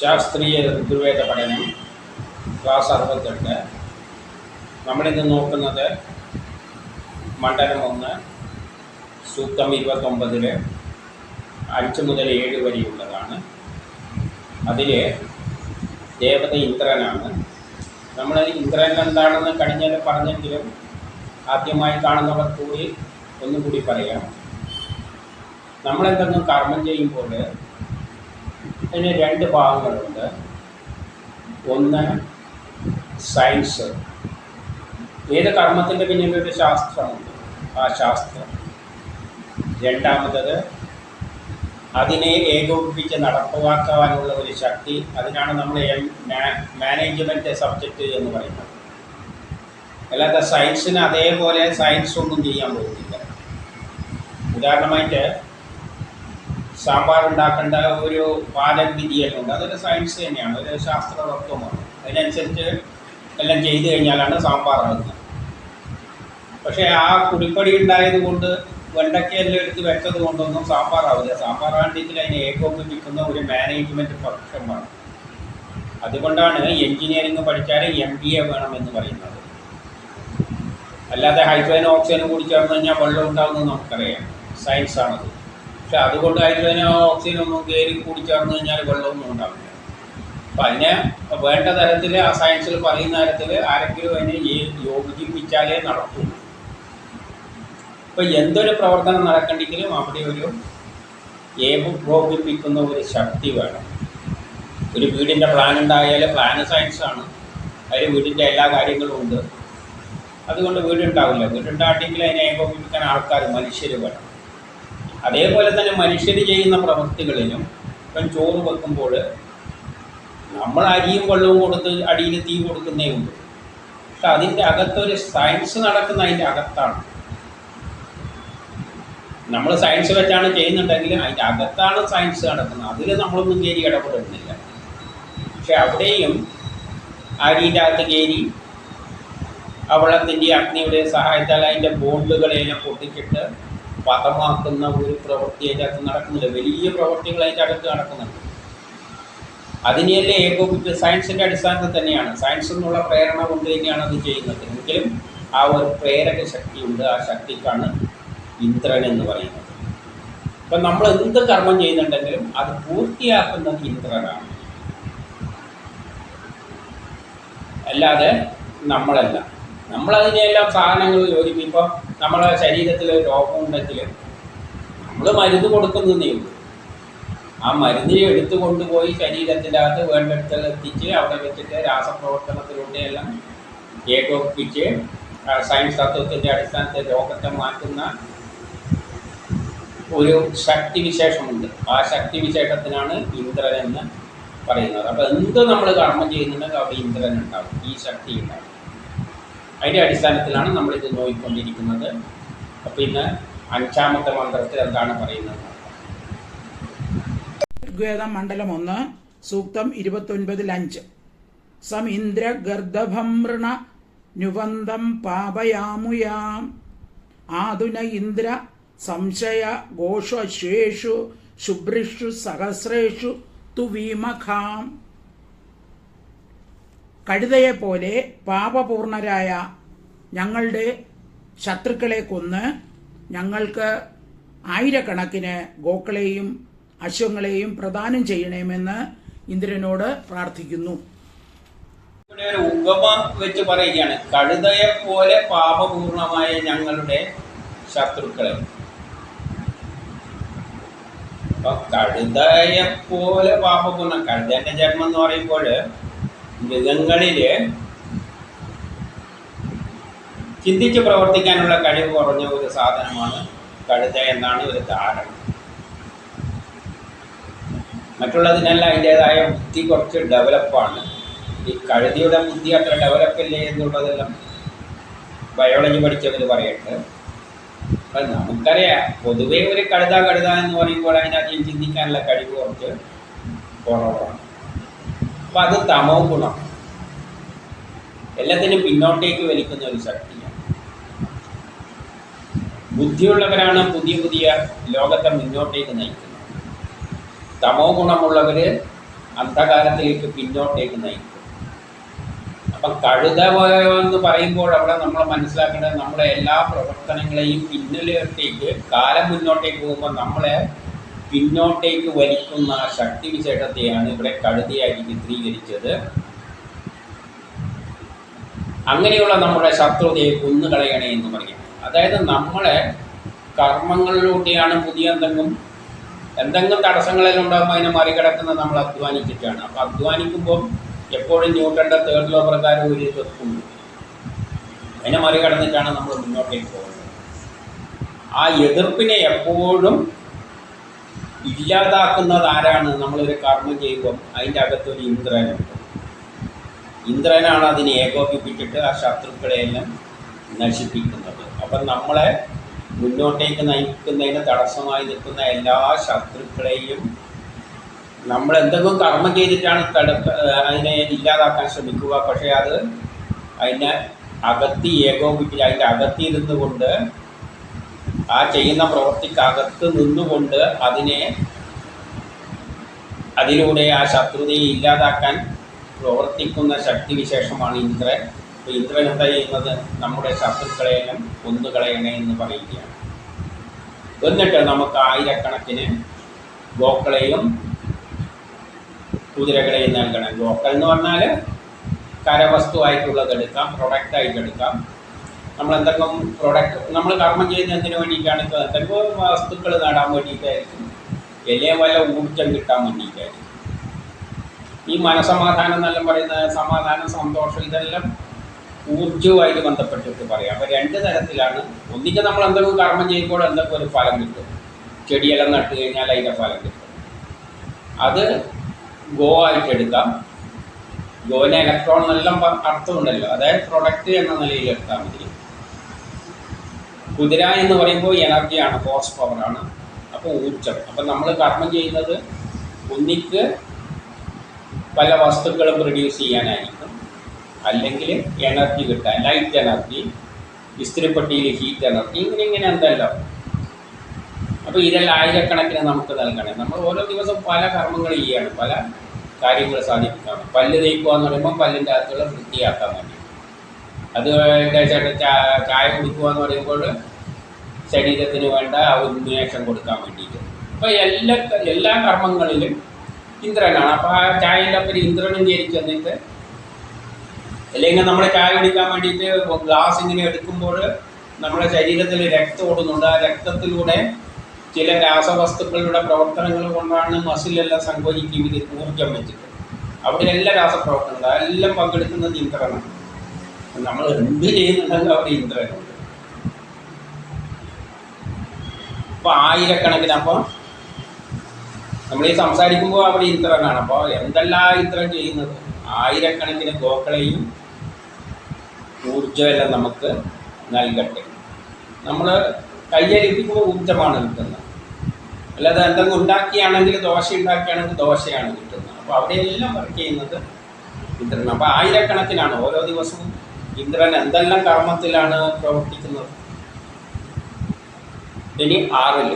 ശാസ്ത്രീയ ഋതുവേദ പഠനം ക്ലാസ് അറുപത്തെട്ട്. നമ്മളിന്ന് നോക്കുന്നത് മണ്ഡലം ഒന്ന് സൂക്തം ഇരുപത്തൊമ്പതിൽ അഞ്ച് മുതൽ ഏഴ് വരെയുള്ളതാണ്. അതിൽ ദേവത ഇന്ദ്രനാണ്. നമ്മൾ ഇന്ദ്രൻ എന്താണെന്ന് കഴിഞ്ഞാൽ പറഞ്ഞെങ്കിലും ആദ്യമായി കാണുന്നവർ കൂടി ഒന്നുകൂടി പറയാം. നമ്മളെന്തെങ്കിലും കർമ്മം ചെയ്യുമ്പോൾ അതിന് രണ്ട് ഭാഗങ്ങളുണ്ട്. ഒന്ന് സയൻസ് ഏത് കർമ്മത്തിന്റെ പിന്നിലൊരു ശാസ്ത്രമുണ്ട്. ആ ശാസ്ത്രം. രണ്ടാമത്തത് അതിനെ ഏകോപിപ്പിച്ച് നടപ്പാക്കാനുള്ള ഒരു ശക്തി. അതിനാണ് നമ്മൾ മാനേജ്മെന്റ് സബ്ജക്റ്റ് എന്ന് പറയുന്നത്. അല്ലാതെ സയൻസിന് അതേപോലെ സയൻസ് ഒന്നും ചെയ്യാൻ പോകുന്നില്ല. ഉദാഹരണമായിട്ട് സാമ്പാർ ഉണ്ടാക്കേണ്ട ഒരു പാചക ഉണ്ട്. അതൊരു സയൻസ് തന്നെയാണ്. ഒരു ശാസ്ത്ര തത്വമാണ് അതിനനുസരിച്ച് എല്ലാം ചെയ്തു കഴിഞ്ഞാലാണ് സാമ്പാർ ഇറങ്ങുന്നത് പക്ഷേ ആ കുടിപ്പടി ഉണ്ടായത് കൊണ്ട് വെണ്ടയ്ക്കെല്ലാം എടുത്ത് വെച്ചത് കൊണ്ടൊന്നും സാമ്പാർ ആവില്ല. സാമ്പാർ ആണെങ്കിൽ അതിനെ ഏകോപിപ്പിക്കുന്ന ഒരു മാനേജ്മെന്റ് പക്ഷം വേണം അതുകൊണ്ടാണ് എൻജിനീയറിംഗ് പഠിച്ചാൽ എം ബി എ വേണമെന്ന് പറയുന്നത്. അല്ലാതെ ഹൈഡ്രോജൻ ഓക്സിജൻ കുടിച്ചു കഴിഞ്ഞാൽ വെള്ളം ഉണ്ടാകുന്നത് നമുക്കറിയാം. സയൻസ് ആണത്. പക്ഷെ അതുകൊണ്ട് ഹൈഡ്രജൻ ഓക്സിജൻ ഒന്നും കയറി കൂടി ചേർന്ന് കഴിഞ്ഞാൽ വെള്ളമൊന്നും ഉണ്ടാവില്ല. അപ്പം അതിനെ വേണ്ട തരത്തിൽ ആ സയൻസിൽ പറയുന്ന തരത്തിൽ ആരെങ്കിലും അതിനെ യോജിപ്പിച്ചാലേ നടക്കുള്ളൂ ഇപ്പം എന്തൊരു പ്രവർത്തനം നടക്കണ്ടെങ്കിലും അവിടെ ഒരു ഏകോപിപ്പിക്കുന്ന ഒരു ശക്തി വേണം. ഒരു വീടിന്റെ പ്ലാൻ ഉണ്ടായാൽ പ്ലാൻ സയൻസാണ് അതിൽ വീടിന്റെ എല്ലാ കാര്യങ്ങളും ഉണ്ട്. അതുകൊണ്ട് വീടുണ്ടാവില്ല. വീടുണ്ടാണെങ്കിൽ അതിനെ ഏകോപിപ്പിക്കാൻ ആൾക്കാർ മനുഷ്യർ വേണം. അതേപോലെ തന്നെ മനുഷ്യർ ചെയ്യുന്ന പ്രവൃത്തികളിലും ഇപ്പം ചോറ് വെക്കുമ്പോൾ നമ്മൾ അരിയും വെള്ളവും കൊടുത്ത് അടിയിൽ തീ കൊടുക്കുന്നേ ഉള്ളൂ. പക്ഷെ അതിന്റെ അകത്തൊരു സയൻസ് നടക്കുന്ന അതിന്റെ അകത്താണ്. നമ്മൾ സയൻസ് വെച്ചാണ് ചെയ്യുന്നുണ്ടെങ്കിൽ അതിന്റെ അകത്താണ് സയൻസ് നടക്കുന്നത്. അതിൽ നമ്മളൊന്നും കയറി ഇടപെടുന്നില്ല. പക്ഷെ അവിടെയും അരിന്റെ അകത്ത് കയറി അവളത്തിന്റെ അഗ്നിയുടെ സഹായത്താൽ അതിന്റെ ബോണ്ടുകളെല്ലാം പൊട്ടിച്ചിട്ട് പദമാക്കുന്ന ഒരു പ്രവൃത്തി അതിന്റെ അകത്ത് നടക്കുന്നില്ല. വലിയ പ്രവൃത്തികൾ അതിന്റെ അകത്ത് നടക്കുന്നുണ്ട്. അതിനെയല്ലേ ഏകോപിച്ച് സയൻസിന്റെ അടിസ്ഥാനത്തിൽ തന്നെയാണ്. സയൻസ് എന്നുള്ള പ്രേരണ കൊണ്ട് തന്നെയാണ് അത് ചെയ്യുന്നത്. എങ്കിലും ആ ഒരു പ്രേരക ശക്തിയുണ്ട്. ആ ശക്തിക്കാണ് ഇന്ദ്രൻ എന്ന് പറയുന്നത്. ഇപ്പം നമ്മൾ എന്ത് കർമ്മം ചെയ്യുന്നുണ്ടെങ്കിലും അത് പൂർത്തിയാക്കുന്നത് ഇന്ദ്രനാണ്. അല്ലാതെ നമ്മളല്ല. നമ്മളതിനെല്ലാം സാധനങ്ങൾ യോജിക്കും നമ്മളെ ശരീരത്തിൽ രോഗം ഉണ്ടെങ്കിൽ നമ്മൾ മരുന്ന് കൊടുക്കുന്നതേ ഉള്ളൂ. ആ മരുന്നിനെ എടുത്തു കൊണ്ടുപോയി ശരീരത്തിന്റെ അകത്ത് വേണ്ടിടത്തിൽ എത്തിച്ച് അവിടെ വെച്ചിട്ട് രാസപ്രവർത്തനത്തിലൂടെ എല്ലാം ഏകോപിപ്പിച്ച് സയൻസ് തത്വത്തിന്റെ അടിസ്ഥാനത്തിൽ രോഗത്തെ മാറ്റുന്ന ഒരു ശക്തി വിശേഷമുണ്ട് ആ ശക്തി വിശേഷത്തിനാണ് ഇന്ദ്രൻ എന്ന് പറയുന്നത്. അപ്പോൾ എന്ത് നമ്മൾ കർമ്മം ചെയ്യുന്നുണ്ടെങ്കിൽ അവിടെ ഇന്ദ്രൻ ഉണ്ടാവും. ഈ ശക്തി ഉണ്ടാവും. അതിന്റെ അടിസ്ഥാനത്തിലാണ് നമ്മളിത് നോക്കിക്കൊണ്ടിരിക്കുന്നത്. അപ്പോൾ ഇന്ന് അഞ്ചാമത്തെ മന്ത്രത്തിൽ എന്താണ് പറയുന്നത്? ഋഗ്വേദ മണ്ഡലം ഒന്ന് സൂക്തം ഇരുപത്തൊൻപതിൽ അഞ്ച്. സമീന്ദ്ര ഗർദഭമൃണ നുവന്തം പാപയാമുയാം. ആധുന ഇന്ദ്ര സംശയ ഘോഷേഷു ശുഭ്രിഷു സഹസ്രേഷു തുവീമഖാം കഴുതയെപ്പോലെ പാപപൂർണരായ ഞങ്ങളുടെ ശത്രുക്കളെ കൊന്ന് ഞങ്ങൾക്ക് ആയിരക്കണക്കിന് ഗോക്കളെയും അശ്വങ്ങളെയും പ്രദാനം ചെയ്യണമെന്ന് ഇന്ദ്രനോട് പ്രാർത്ഥിക്കുന്നു. ഉപമ വെച്ച് പറയുകയാണ്. കഴുതയെ പോലെ പാപപൂർണമായ ഞങ്ങളുടെ ശത്രുക്കളെ. കഴുതയെ പോലെ പാപപൂർണ കഴുതന്റെ ജന്മം എന്ന് പറയുമ്പോൾ മൃഗങ്ങളിൽ ചിന്തിച്ച് പ്രവർത്തിക്കാനുള്ള കഴിവ് കുറഞ്ഞ ഒരു സാധനമാണ് കഴുത എന്നാണ് ഒരു ധാരണ. മറ്റുള്ളതിനെല്ലാം അതിന്റെതായ ബുദ്ധി കുറച്ച് ഡെവലപ്പാണ്. ഈ കഴുതിയുടെ ബുദ്ധി അത്ര ഡെവലപ്പില്ലേ എന്നുള്ളതെല്ലാം ബയോളജി പഠിച്ചവർ പറയട്ടെ. അപ്പം നമുക്കറിയാം. പൊതുവേ ഒരു കഴുത കഴുത എന്ന് പറയുമ്പോൾ അതിനകത്ത് ചിന്തിക്കാനുള്ള കഴിവ് കുറച്ച് കുറവാണ്. അപ്പം അത് തമോ ഗുണം. എല്ലാത്തിനും പിന്നോട്ടേക്ക് വലിക്കുന്ന ഒരു ശക്തിയാണ്. ബുദ്ധിയുള്ളവരാണ് പുതിയ പുതിയ ലോകത്തെ മുന്നോട്ടേക്ക് നയിക്കുന്നത്. തമോ ഗുണമുള്ളവർ അന്ധകാരത്തിലേക്ക് പിന്നോട്ടേക്ക് നയിക്കും. അപ്പം കഴുത എന്ന് പറയുമ്പോൾ അവിടെ നമ്മൾ മനസ്സിലാക്കേണ്ടത് നമ്മുടെ എല്ലാ പ്രവർത്തനങ്ങളെയും പിന്നിലോട്ടേക്ക് കാലം മുന്നോട്ടേക്ക് പോകുമ്പോൾ നമ്മളെ പിന്നോട്ടേക്ക് വലിക്കുന്ന ശക്തി വിശേഷത്തെയാണ് ഇവിടെ കഴുതിയായി ചിത്രീകരിച്ചത്. അങ്ങനെയുള്ള നമ്മുടെ ശത്രുതയെ കുന്നുകളയണേ എന്ന് പറയും അതായത് നമ്മളെ കർമ്മങ്ങളിലൂടെയാണ് പുതിയ എന്തെങ്കിലും എന്തെങ്കിലും തടസ്സങ്ങളെല്ലാം ഉണ്ടാകുമ്പോൾ അതിനെ മറികടക്കുന്നത് നമ്മൾ അധ്വാനിച്ചിട്ടാണ്. അപ്പോൾ അധ്വാനിക്കുമ്പോൾ എപ്പോഴും ന്യൂട്ടന്റെ തേർഡ് ലോ പ്രകാരം ഒരു വെക്കുന്നു അതിനെ മറികടന്നിട്ടാണ് നമ്മൾ മുന്നോട്ടേക്ക് പോകുന്നത്. ആ എതിർപ്പിനെ എപ്പോഴും ഇല്ലാതാക്കുന്നത് ആരാണ്? നമ്മളൊരു കർമ്മം ചെയ്യുമ്പം അതിന്റെ അകത്തൊരു ഇന്ദ്രനുണ്ട് ഇന്ദ്രനാണ് അതിനെ ഏകോപിപ്പിച്ചിട്ട് ആ ശത്രുക്കളെയെല്ലാം നശിപ്പിക്കുന്നത്. അപ്പം നമ്മളെ മുന്നോട്ടേക്ക് നയിക്കുന്നതിന് തടസ്സമായി നിൽക്കുന്ന എല്ലാ ശത്രുക്കളെയും നമ്മൾ എന്തെങ്കിലും കർമ്മം ചെയ്തിട്ടാണ് തടുക്ക അതിനെ ഇല്ലാതാക്കാൻ ശ്രമിക്കുക. പക്ഷേ അത് അതിനെ അകത്തി ഏകോപിപ്പിച്ച് അതിന്റെ അകത്തിരുന്നു കൊണ്ട് ആ ചെയ്യുന്ന പ്രവൃത്തിക്കകത്ത് നിന്നുകൊണ്ട് അതിനെ അതിലൂടെ ആ ശത്രുതയെ ഇല്ലാതാക്കാൻ പ്രവർത്തിക്കുന്ന ശക്തിവിശേഷമാണ് ഇന്ദ്രൻ. അപ്പോൾ ഇന്ദ്രൻ എന്താ ചെയ്യുന്നത്? നമ്മുടെ ശത്രുക്കളെയെല്ലാം കൊന്നുകളയണേ എന്ന് പറയുകയാണ്. എന്നിട്ട് നമുക്ക് ആയിരക്കണക്കിന് ഗോക്കളെയും കുതിരകളെയും നൽകണം. ഗോക്കൾ എന്ന് പറഞ്ഞാൽ കരവസ്തുവായിട്ടുള്ളത് എടുക്കാം പ്രൊഡക്റ്റായിട്ട് എടുക്കാം. നമ്മൾ എന്തെങ്കിലും പ്രൊഡക്റ്റ് നമ്മൾ കർമ്മം ചെയ്യുന്ന എന്തിനു വേണ്ടിയിട്ടാണ് ഇപ്പോൾ എന്തെങ്കിലും വസ്തുക്കൾ നേടാൻ വേണ്ടിയിട്ടായിരിക്കും. വലിയ വല്ല ഊർജം കിട്ടാൻ വേണ്ടിയിട്ടായിരിക്കും. ഈ മനസമാധാനം എന്നെല്ലാം പറയുന്ന സമാധാനം സന്തോഷം ഇതെല്ലാം ഊർജവുമായിട്ട് ബന്ധപ്പെട്ടിട്ട് പറയാം. അപ്പോൾ രണ്ട് തരത്തിലാണ്. ഒന്നിക്ക് നമ്മൾ എന്തെങ്കിലും കർമ്മം ചെയ്യുമ്പോൾ എന്തൊക്കെ ഒരു ഫലം കിട്ടും? ചെടിയെല്ലാം നട്ട് കഴിഞ്ഞാൽ അതിന്റെ ഫലം കിട്ടും. അത് ഗോ ആയിട്ട് എടുക്കാം. ഗോവിനെ ഇലക്ട്രോൺ എല്ലാം അർത്ഥമുണ്ടല്ലോ. അതായത് പ്രൊഡക്റ്റ് എന്ന നിലയിൽ എടുത്താൽ മതി. കുതിര എന്ന് പറയുമ്പോൾ എനർജിയാണ് ഹോഴ്സ് പവറാണ് അപ്പോൾ ഊർജം അപ്പം നമ്മൾ കർമ്മം ചെയ്യുന്നത് ഒന്നിക്ക് പല വസ്തുക്കളും പ്രൊഡ്യൂസ് ചെയ്യാനായിരിക്കും. അല്ലെങ്കിൽ എനർജി കിട്ടാൻ ലൈറ്റ് എനർജി ഇസ്തിരിപ്പെട്ടിയിൽ ഹീറ്റ് എനർജി ഇങ്ങനെ ഇങ്ങനെ എന്തല്ലോ. അപ്പോൾ ഇതെല്ലാം ആയിരക്കണക്കിന് നമുക്ക് നൽകണേ. നമ്മൾ ഓരോ ദിവസവും പല കർമ്മങ്ങൾ ചെയ്യാണ് പല കാര്യങ്ങൾ സാധിപ്പിക്കാൻ പല്ല് തേക്കുക എന്ന് പറയുമ്പോൾ പല്ലിന്റെ അകത്തുള്ള വൃത്തിയാക്കാൻ വേണ്ടി. അത് ചേട്ടാ ചാ- ചായ കുടിക്കുക എന്ന് പറയുമ്പോൾ ശരീരത്തിന് വേണ്ട ഉന്മേഷം കൊടുക്കാൻ വേണ്ടിയിട്ട്. അപ്പോൾ എല്ലാ എല്ലാ കർമ്മങ്ങളിലും ഇന്ദ്രനാണ്. അപ്പോൾ ആ ചായന്റെ അപ്പം ഇന്ദ്രനും കയറി ചെന്നിട്ട് അല്ലെങ്കിൽ നമ്മൾ ചായ കുടിക്കാൻ വേണ്ടിയിട്ട് ഗ്ലാസ് ഇങ്ങനെ എടുക്കുമ്പോൾ നമ്മുടെ ശരീരത്തിൽ രക്തം ഓടുന്നുണ്ട്. ആ രക്തത്തിലൂടെ ചില രാസവസ്തുക്കളുടെ പ്രവർത്തനങ്ങൾ കൊണ്ടാണ് മസിലെല്ലാം സങ്കോചിക്കുകയും ഇത് ഊർജം വെച്ചിട്ട്. അവിടെ എല്ലാ രാസപ്രവർത്തനങ്ങളും. അതെല്ലാം പങ്കെടുക്കുന്നത് ഇന്ദ്രനാണ്. നമ്മൾ എന്ത് ചെയ്യുന്നുണ്ടെങ്കിൽ അവിടെ ഇന്ദ്രനുണ്ട് അപ്പോൾ ആയിരക്കണക്കിന് അപ്പോൾ നമ്മൾ ഈ സംസാരിക്കുമ്പോൾ അവിടെ ഇന്ദ്രനാണ് അപ്പോൾ എന്തെല്ലാം ഇന്ദ്രൻ ചെയ്യുന്നത്? ആയിരക്കണക്കിന് ഗോക്കളെയും ഊർജമെല്ലാം നമുക്ക് നൽകട്ടെ. നമ്മൾ കയ്യരിപ്പിക്കുമ്പോൾ ഊർജമാണ് കിട്ടുന്നത്. അല്ലാതെ എന്തെങ്കിലും ഉണ്ടാക്കിയാണെങ്കിൽ ദോശ ഉണ്ടാക്കിയാണെങ്കിൽ ദോശയാണ് കിട്ടുന്നത്. അപ്പോൾ അവിടെയെല്ലാം വർക്ക് ചെയ്യുന്നത് ഇന്ദ്രൻ അപ്പോൾ ആയിരക്കണക്കിനാണ് ഓരോ ദിവസവും ഇന്ദ്രൻ എന്തെല്ലാം കർമ്മത്തിലാണ് പ്രവർത്തിക്കുന്നത്? ഇനി ആറിൽ.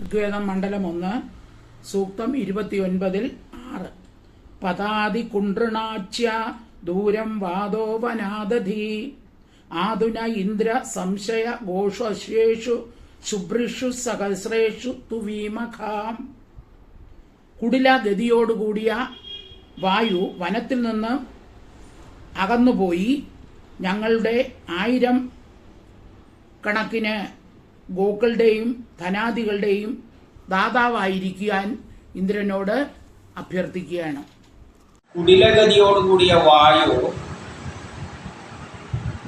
ഋഗ്വേദം മണ്ഡലം ഒന്ന് സൂക്തം ഇരുപത്തിയൊൻപതിൽ ആറ്. പതാതി കുണ്ടൃണാച്യ ദൂരം വാദോപനാദധി ആധുന ഇന്ദ്ര സംശയ ഘോഷേഷു ശുഭ്രിഷു സഹസ്രേഷു തുവീമഖാം. കുടില ഗതിയോടുകൂടിയ വായു വനത്തിൽ നിന്ന് അകന്നുപോയി. ഞങ്ങളുടെ ആയിരം കണക്കിന് ഗോക്കളുടെയും ധനാദികളുടെയും ദാതാവായിരിക്കാൻ ഇന്ദ്രനോട് അഭ്യർത്ഥിക്കുകയാണ്. കുടിലഗതിയോടുകൂടിയ വായു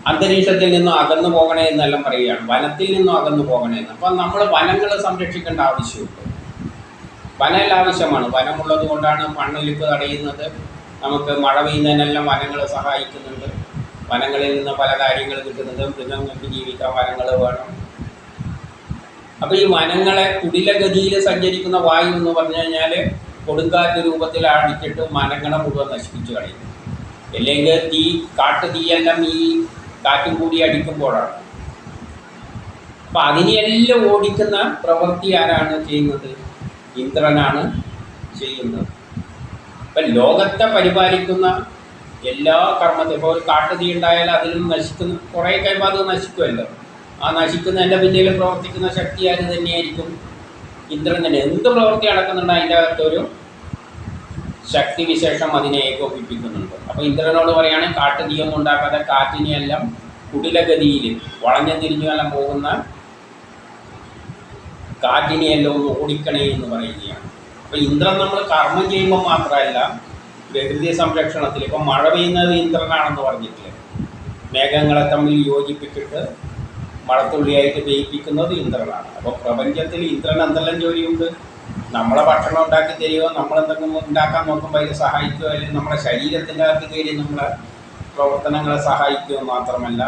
അന്തരീക്ഷത്തിൽ നിന്നും അകന്നു പോകണേ എന്നെല്ലാം പറയുകയാണ്. വനത്തിൽ നിന്നും അകന്നു പോകണേ എന്ന്. അപ്പം നമ്മൾ വനങ്ങൾ സംരക്ഷിക്കേണ്ട ആവശ്യമുണ്ട്. വനം ആവശ്യമാണ്. വനമുള്ളത് കൊണ്ടാണ് മണ്ണൊലിപ്പ് തടയുന്നത്. നമുക്ക് മഴ പെയ്യുന്നതിനെല്ലാം വനങ്ങൾ സഹായിക്കുന്നുണ്ട്. വനങ്ങളിൽ നിന്ന് പല കാര്യങ്ങൾ കിട്ടുന്നത് മൃഗങ്ങൾക്ക് ജീവിക്കാൻ വനങ്ങൾ വേണം. അപ്പോൾ ഈ വനങ്ങളെ കുടിലഗതിയിൽ സഞ്ചരിക്കുന്ന വായു എന്ന് പറഞ്ഞു കഴിഞ്ഞാൽ കൊടുങ്കാറ്റ് രൂപത്തിൽ അടിച്ചിട്ട് മരങ്ങളെ മുഴുവൻ നശിപ്പിച്ച് കളയും അല്ലെങ്കിൽ തീ കാട്ടു തീയെല്ലാം ഈ കാറ്റും കൂടി അടിക്കുമ്പോഴാണ്. അപ്പം അതിനെയെല്ലാം ഓടിക്കുന്ന പ്രവൃത്തി ആരാണ് ചെയ്യുന്നത്? ഇന്ദ്രനാണ് ചെയ്യുന്നത്. ഇപ്പം ലോകത്തെ പരിപാലിക്കുന്ന എല്ലാ കർമ്മത്തെ ഇപ്പോൾ ഒരു കാട്ടുതീ ഉണ്ടായാൽ അതിലും നശിക്കുന്ന കുറേ കഴിയുമ്പോൾ അത് നശിക്കുമല്ലോ. ആ നശിക്കുന്നതിന്റെ പിന്നിൽ പ്രവർത്തിക്കുന്ന ശക്തി ആര് തന്നെയായിരിക്കും. ഇന്ദ്രൻ തന്നെ എന്ത് പ്രവൃത്തി നടക്കുന്നുണ്ട് അതിന്റെ അകത്തൊരു ശക്തി വിശേഷം അതിനെ ഏകോപിപ്പിക്കുന്നുണ്ട്. അപ്പോൾ ഇന്ദ്രനോട് പറയുകയാണ് കാട്ടുതീയൊന്നും ഉണ്ടാക്കാതെ കാറ്റിനെയെല്ലാം കുടിലഗതിയിൽ വളഞ്ഞു തിരിഞ്ഞുമെല്ലാം പോകുന്ന കാറ്റിനെയെല്ലാം ഒന്ന് ഓടിക്കണേ എന്ന് പറയുകയാണ്. അപ്പോൾ ഇന്ദ്രൻ നമ്മൾ കർമ്മം ചെയ്യുമ്പോൾ മാത്രമല്ല പ്രകൃതി സംരക്ഷണത്തിൽ. ഇപ്പൊ മഴ പെയ്യുന്നത് ഇന്ദ്രനാണെന്ന് പറഞ്ഞിട്ടില്ലേ? മേഘങ്ങളെ തമ്മിൽ യോജിപ്പിച്ചിട്ട് മഴത്തുള്ളിയായിട്ട് പെയ്യിപ്പിക്കുന്നത് ഇന്ദ്രനാണ്. അപ്പോൾ പ്രപഞ്ചത്തിൽ ഇന്ദ്രൻ എന്തെല്ലാം ജോലിയുണ്ട്? നമ്മളെ ഭക്ഷണം ഉണ്ടാക്കി തരികയോ നമ്മളെന്തെങ്കിലും ഉണ്ടാക്കാൻ നോക്കുമ്പോൾ അതിൽ സഹായിക്കുകയോ അല്ലെങ്കിൽ നമ്മുടെ ശരീരത്തിന്റെ അകത്ത് കയറി നമ്മളെ പ്രവർത്തനങ്ങളെ സഹായിക്കുക മാത്രമല്ല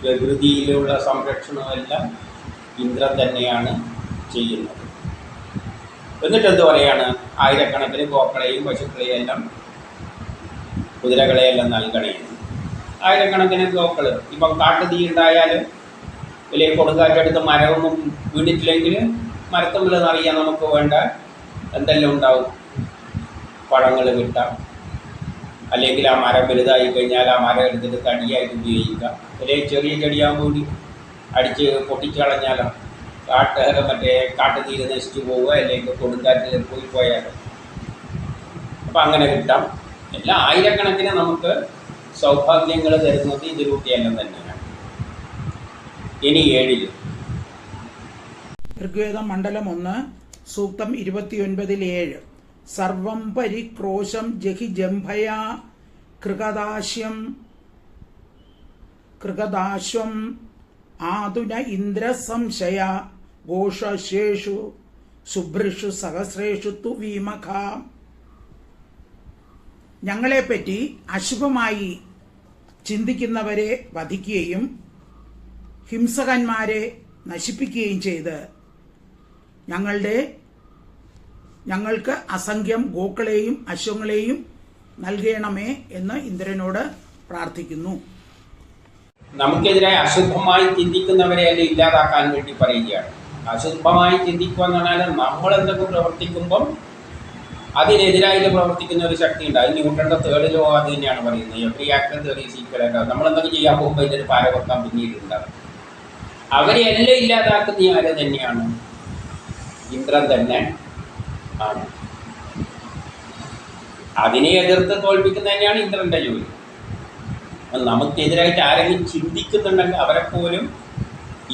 പ്രകൃതിയിലുള്ള സംരക്ഷണമെല്ലാം ഇന്ദ്രൻ തന്നെയാണ് ചെയ്യുന്നത്. എന്നിട്ട് എന്ത് പറയാണ്? ആയിരക്കണക്കിന് ഗോക്കളെയും പശുക്കളെയും എല്ലാം കുതിരകളെയെല്ലാം നൽകണേ. ആയിരക്കണക്കിന് ഗോക്കൾ ഇപ്പം കാട്ടുതീ ഉണ്ടായാൽ വലിയ കൊടുങ്കാറ്റെടുത്ത് മരവും വീണിട്ടില്ലെങ്കിൽ മരത്തുമ്പിൽ നിറയാൻ നമുക്ക് വേണ്ട എന്തെല്ലാം ഉണ്ടാവും. പഴങ്ങൾ കിട്ടാം. അല്ലെങ്കിൽ ആ മരം വലുതായി കഴിഞ്ഞാൽ ആ മരം എടുത്തിട്ട് തടിയായിട്ട് ഉപയോഗിക്കാം. അല്ലെങ്കിൽ ചെറിയ ചെടിയാകുമ്പോൾ അടിച്ച് പൊട്ടിച്ച് കളഞ്ഞാലോ? കാട്ട് മറ്റേ കാട്ടുതീര് നശിച്ചു പോവുക അല്ലെങ്കിൽ കൊടുങ്കാറ്റിൽ പോയി പോയാൽ അപ്പം അങ്ങനെ കിട്ടാം. എല്ലാ ആയിരക്കണക്കിന് നമുക്ക് സൗഭാഗ്യങ്ങൾ തരുന്നത് ഇതിലൂട്ടിയെല്ലാം തന്നെയാണ്. ഇനി ഏഴിൽ ഋഗ്വേദം മണ്ഡലം ഒന്ന് സൂക്തം ഇരുപത്തിയൊൻപതിൽ ഏഴ്. സർവം പരിക്രോശം ജഹി ജംഭയാ കൃകദാശ്യം കൃകദാശ്വം ആതുന ഇന്ദ്ര സംശയ ഘോഷശേഷു ശുഭ്രഷു സഹസ്രേഷു തു വീമഖ ഞങ്ങളെപ്പറ്റി അശുഭമായി ചിന്തിക്കുന്നവരെ വധിക്കുകയും ഹിംസകന്മാരെ നശിപ്പിക്കുകയും ചെയ്ത് ഞങ്ങളുടെ ഞങ്ങൾക്ക് അസംഖ്യം ഗോക്കളെയും അശ്വങ്ങളെയും നൽകണമേ എന്ന് ഇന്ദ്രനോട് പ്രാർത്ഥിക്കുന്നു. നമുക്കെതിരെ അശുദ്ധമായി ചിന്തിക്കുന്നവരെയെല്ലാം ഇല്ലാതാക്കാൻ വേണ്ടി പറയുകയാണ്. അശുദ്ധമായി ചിന്തിക്കുക എന്ന് പറഞ്ഞാൽ നമ്മൾ എന്തൊക്കെ പ്രവർത്തിക്കുമ്പം അതിനെതിരായിട്ട് പ്രവർത്തിക്കുന്ന ഒരു ശക്തി ഉണ്ട് അത് ന്യൂട്ടന്റെ തേർഡ് ലോ അത് തന്നെയാണ് പറയുന്നത്. എവറി ആക്ടർ തേർഡ് സീക്വലായിട്ട് നമ്മൾ എന്തൊക്കെ ചെയ്യാൻ പോകുമ്പോൾ ഇതിന് പിന്നീട് പിന്നീടുണ്ടാകും അവരെ എല്ലാം ഇല്ലാതാക്കുന്ന ആര് തന്നെയാണ്? ഇന്ദ്രൻ തന്നെ ആണ്. അതിനെ എതിർത്ത് തോൽപ്പിക്കുന്ന തന്നെയാണ് ഇന്ദ്രന്റെ ജോലി. നമുക്കെതിരായിട്ട് ആരെങ്കിലും ചിന്തിക്കുന്നുണ്ടെങ്കിൽ അവരെ പോലും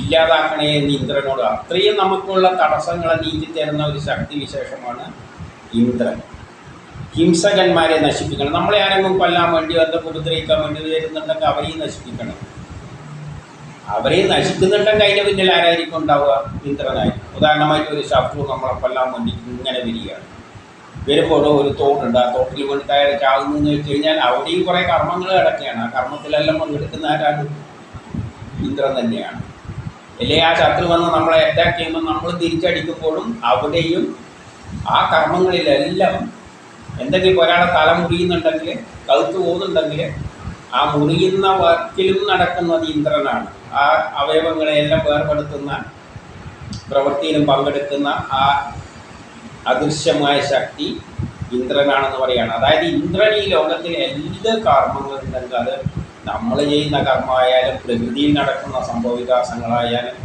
ഇല്ലാതാക്കണേ എന്ന് ഇന്ദ്രനോട് അത്രയും നമുക്കുള്ള തടസ്സങ്ങളെ നീക്കി തരുന്ന ഒരു ശക്തി വിശേഷമാണ് ഇന്ദ്രൻ. ഹിംസകന്മാരെ നശിപ്പിക്കണം. നമ്മളെ ആരെങ്കിലും കൊല്ലാൻ വേണ്ടി എന്തൊക്കെ ഉപദ്രവിക്കാൻ വേണ്ടി വരുന്നുണ്ടെങ്കിൽ അവരെയും നശിപ്പിക്കണം. അവരെയും നശിക്കുന്നുണ്ടെങ്കിൽ അതിന്റെ പിന്നിൽ ആരായിരിക്കും ഉണ്ടാവുക? ഇന്ദ്രനായിരിക്കും. ഉദാഹരണമായിട്ട് ഒരു ശത്രു നമ്മളെ കൊല്ലാൻ വേണ്ടി ഇങ്ങനെ വരികയാണ്. വരുമ്പോൾ ഒരു തോടുണ്ട്. ആ തോട്ടിൽ വീണിട്ട് അയാൾ ചാകുന്നു എന്ന് വെച്ച് കഴിഞ്ഞാൽ അവിടെയും കുറേ കർമ്മങ്ങൾ കിടക്കുകയാണ് ആ കർമ്മത്തിലെല്ലാം പങ്കെടുക്കുന്ന ആരാണ്? ഇന്ദ്രൻ തന്നെയാണ്. അല്ലേ ആ ശത്രു വന്ന് നമ്മളെ അറ്റാക്ക് ചെയ്യുമ്പോൾ നമ്മൾ തിരിച്ചടിക്കുമ്പോഴും അവിടെയും ആ കർമ്മങ്ങളിലെല്ലാം എന്തെങ്കിലും ഒരാളെ തല മുറിയുന്നുണ്ടെങ്കിൽ കഴുത്ത് പോകുന്നുണ്ടെങ്കിൽ ആ മുറിയുന്ന വർക്കിലും നടക്കുന്നത് ഇന്ദ്രനാണ്. ആ അവയവങ്ങളെയെല്ലാം വേർപെടുത്തുന്ന പ്രവൃത്തിയിലും പങ്കെടുക്കുന്ന ആ അദൃശ്യമായ ശക്തി ഇന്ദ്രനാണെന്ന് പറയുകയാണ് അതായത് ഇന്ദ്രൻ ഈ ലോകത്തിൽ എല്ലാ കർമ്മങ്ങളുണ്ടെങ്കിൽ അത് നമ്മൾ ചെയ്യുന്ന കർമ്മമായാലും പ്രകൃതിയിൽ നടക്കുന്ന സംഭവവികാസങ്ങളായാലും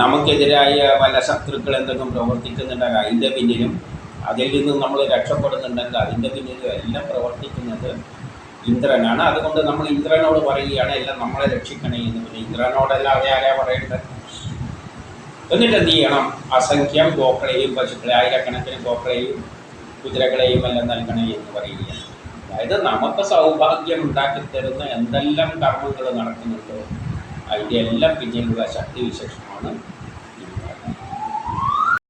നമുക്കെതിരായ പല ശത്രുക്കൾ എന്തെങ്കിലും പ്രവർത്തിക്കുന്നുണ്ടെങ്കിൽ അതിന്റെ പിന്നിലും അതിൽ നിന്നും നമ്മൾ രക്ഷപ്പെടുന്നുണ്ടെങ്കിൽ അതിന്റെ പിന്നിലും എല്ലാം പ്രവർത്തിക്കുന്നത് ഇന്ദ്രനാണ്. അതുകൊണ്ട് നമ്മൾ ഇന്ദ്രനോട് പറയുകയാണ് എല്ലാം നമ്മളെ രക്ഷിക്കണേ എന്ന് പിന്നെ ഇന്ദ്രനോടല്ലാതെ ആരാ പറയേണ്ടത്? എന്നിട്ട് എന്ത് ചെയ്യണം? അസംഖ്യം ഗോക്കളെയും പശുക്കളെ ആയിരക്കണക്കിന് ഗോക്കളെയും കുതിരകളെയും എല്ലാം നൽകണേ എന്ന് പറയുകയാണ്. അതായത് നമുക്ക് സൗഭാഗ്യം ഉണ്ടാക്കി തരുന്ന എന്തെല്ലാം കർമ്മങ്ങൾ നടക്കുന്നുണ്ടോ? അതിന്റെ എല്ലാം പിന്നിലുള്ള ശക്തി വിശേഷമാണ്